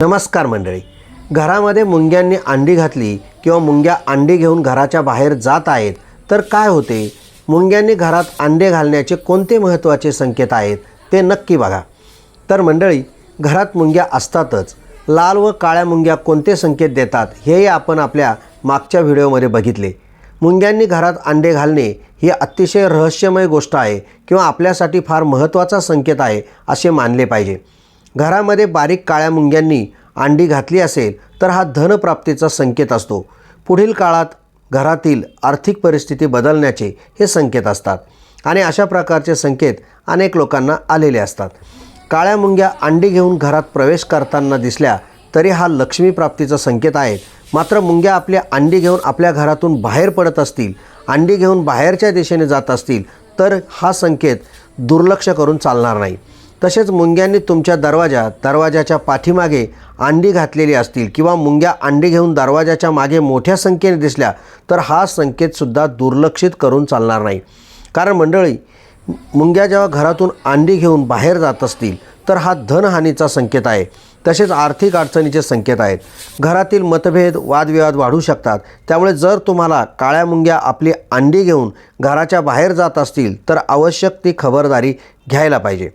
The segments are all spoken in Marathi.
नमस्कार मंडळी. घरामध्ये मुंग्यांनी अंडी घातली किंवा मुंग्या अंडी घेऊन घराच्या बाहेर जात आहेत तर काय होते? मुंग्यांनी घरात अंडे घालण्याचे कोणते महत्त्वाचे संकेत आहेत ते नक्की बघा. तर मंडळी घरात मुंग्या असतातच. लाल व काळ्या मुंग्या कोणते संकेत देतात हेही आपण आपल्या मागच्या व्हिडिओमध्ये बघितले. मुंग्यांनी घरात अंडे घालणे ही अतिशय रहस्यमय गोष्ट आहे किंवा आपल्यासाठी फार महत्त्वाचा संकेत आहे असे मानले पाहिजे. घरामध्ये बारीक काळ्या मुंग्यांनी अंडी घातली असेल तर हा धनप्राप्तीचा संकेत असतो. पुढील काळात घरातील आर्थिक परिस्थिती बदलण्याचे हे संकेत असतात आणि अशा प्रकारचे संकेत अनेक लोकांना आलेले असतात. काळ्या मुंग्या अंडी घेऊन घरात प्रवेश करताना दिसल्या तरी हा लक्ष्मीप्राप्तीचा संकेत आहे. मात्र मुंग्या आपल्या अंडी घेऊन आपल्या घरातून बाहेर पडत असतील अंडी घेऊन बाहेरच्या दिशेने जात असतील तर हा संकेत दुर्लक्ष करून चालणार नाही. तसेच मुंग्यांनी तुमच्या दरवाजा दरवाजाच्या पाठीमागे अंडी घातलेली असतील किंवा मुंग्या अंडी घेऊन दरवाजाच्या मागे मोठ्या संख्येने दिसल्या तर हा संकेतसुद्धा दुर्लक्षित करून चालणार नाही. कारण मंडळी मुंग्या जेव्हा घरातून अंडी घेऊन बाहेर जात असतील तर हा धनहानीचा संकेत आहे. तसेच आर्थिक अडचणीचे संकेत आहेत. घरातील मतभेद वादविवाद वाढू शकतात. त्यामुळे जर तुम्हाला काळ्या मुंग्या आपली अंडी घेऊन घराच्या बाहेर जात असतील तर आवश्यक ती खबरदारी घ्यायला पाहिजे.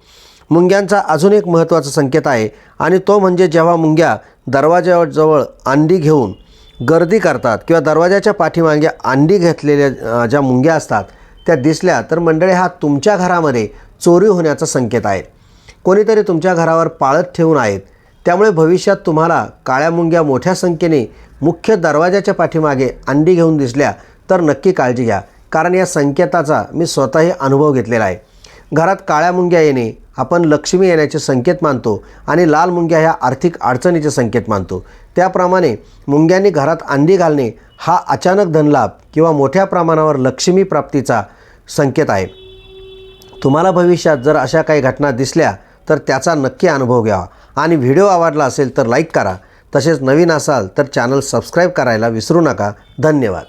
मुंग्यांचा अजून एक महत्त्वाचा संकेत आहे आणि तो म्हणजे जेव्हा मुंग्या दरवाजाजवळ अंडी घेऊन गर्दी करतात किंवा दरवाजाच्या पाठीमागे अंडी घेतलेल्या ज्या मुंग्या असतात त्या दिसल्या तर मंडळी हा तुमच्या घरामध्ये चोरी होण्याचा संकेत आहे. कोणीतरी तुमच्या घरावर पाळत ठेवून आहेत. त्यामुळे भविष्यात तुम्हाला काळ्या मुंग्या मोठ्या संख्येने मुख्य दरवाजाच्या पाठीमागे अंडी घेऊन दिसल्या तर नक्की काळजी घ्या. कारण या संकेताचा मी स्वतःही अनुभव घेतलेला आहे. घरात काळ्या मुंग्या येणे आपण लक्ष्मी येण्याचे संकेत मानतो आणि लाल मुंग्या ह्या आर्थिक अडचणीचे संकेत मानतो. त्याप्रमाणे मुंग्यांनी घरात अंडी घालणे हा अचानक धनलाभ किंवा मोठ्या प्रमाणावर लक्ष्मी प्राप्तीचा संकेत आहे. तुम्हाला भविष्यात जर अशा काही घटना दिसल्या तर त्याचा नक्की अनुभव घ्यावा आणि व्हिडिओ आवडला असेल तर लाईक करा. तसेच नवीन असाल तर चॅनल सबस्क्राईब करायला विसरू नका. धन्यवाद.